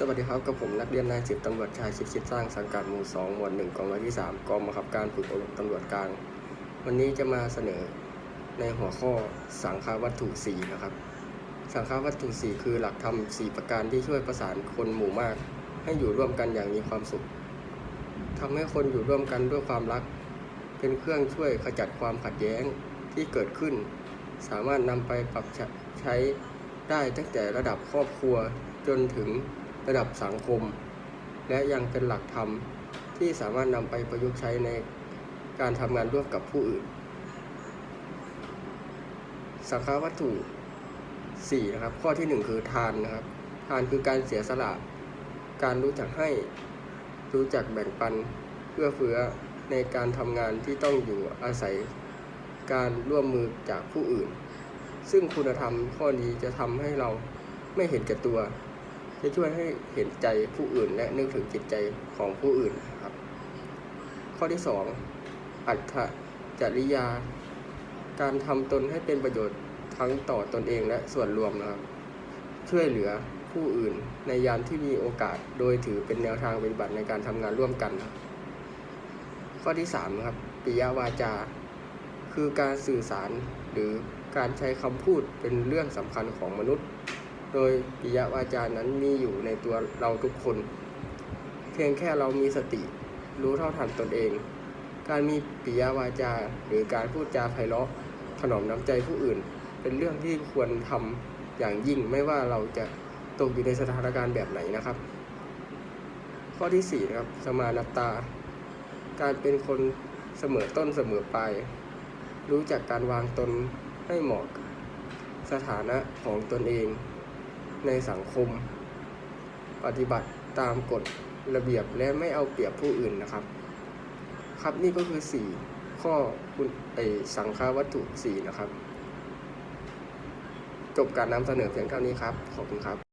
สวัสดีครับกับผมนักเรียนนายสิบตำรวจชายชิดชิดสร้างสังกัดหมู่สองหมวดหนึ่งกองร้อยที่สามกองบังคับการฝึกอบรมตำรวจกลาง วันนี้จะมาเสนอในหัวข้อสังฆาวัตถุสี่นะครับ สังฆาวัตถุสี่คือหลักธรรมสี่ประการที่ช่วยประสานคนหมู่มาก ให้อยู่ร่วมกันอย่างมีความสุขทำให้คนอยู่ร่วมกันด้วยความรัก เป็นเครื่องช่วยขจัดความขัดแย้งที่เกิดขึ้น สามารถนำไปปรับใช้ได้ตั้งแต่ระดับครอบครัวจนถึง ระดับสังคม และยังเป็นหลักธรรมที่สามารถนำไปประยุกต์ใช้ในการทำงานร่วมกับผู้อื่น สังฆาวัตถุ 4 นะครับ ข้อที่ 1 คือทานนะครับ ทานคือการเสียสละ การรู้จักให้ รู้จักแบ่งปันเพื่อเฟื้อในการทำงานที่ต้องอยู่อาศัยการร่วมมือจากผู้อื่น ซึ่งคุณธรรมข้อนี้จะทำให้เราไม่เห็นแก่ตัว จะช่วยให้เห็นใจผู้อื่นและนึกถึงจิตใจของผู้อื่นครับ ข้อที่ 2 อัตถจริยา การทำตนให้เป็นประโยชน์ทั้งต่อตนเองและส่วนรวมนะครับ ช่วยเหลือผู้อื่นในยามที่มีโอกาสโดยถือเป็นแนวทางปฏิบัติในการทำงานร่วมกันครับข้อที่3ครับปิยวาจา คือการสื่อสารหรือการใช้คำพูดเป็นเรื่องสำคัญของมนุษย์ โดยปิยวาจานั้นมีอยู่ในตัวเราทุกคน เพียงแค่เรามีสติ รู้เท่าทันตนเอง การมีปิยวาจาหรือการพูดจาไพเราะถนอมน้ำใจผู้อื่น เป็นเรื่องที่ควรทำอย่างยิ่งไม่ว่าเราจะตกอยู่ในสถานการณ์แบบไหนนะครับ ข้อที่4นะครับสมานตา การเป็นคนเสมอต้นเสมอปลายรู้จักการวางตนให้เหมาะสถานะของตนเอง ในสังคม ปฏิบัติตามกฎระเบียบและไม่เอาเปรียบผู้อื่นนะครับ ครับนี่ก็คือ 4 ข้อคุณไอสังฆาวัตถุ 4 นะครับ จบการนำเสนอเพียงเท่านี้ครับ ขอบคุณครับ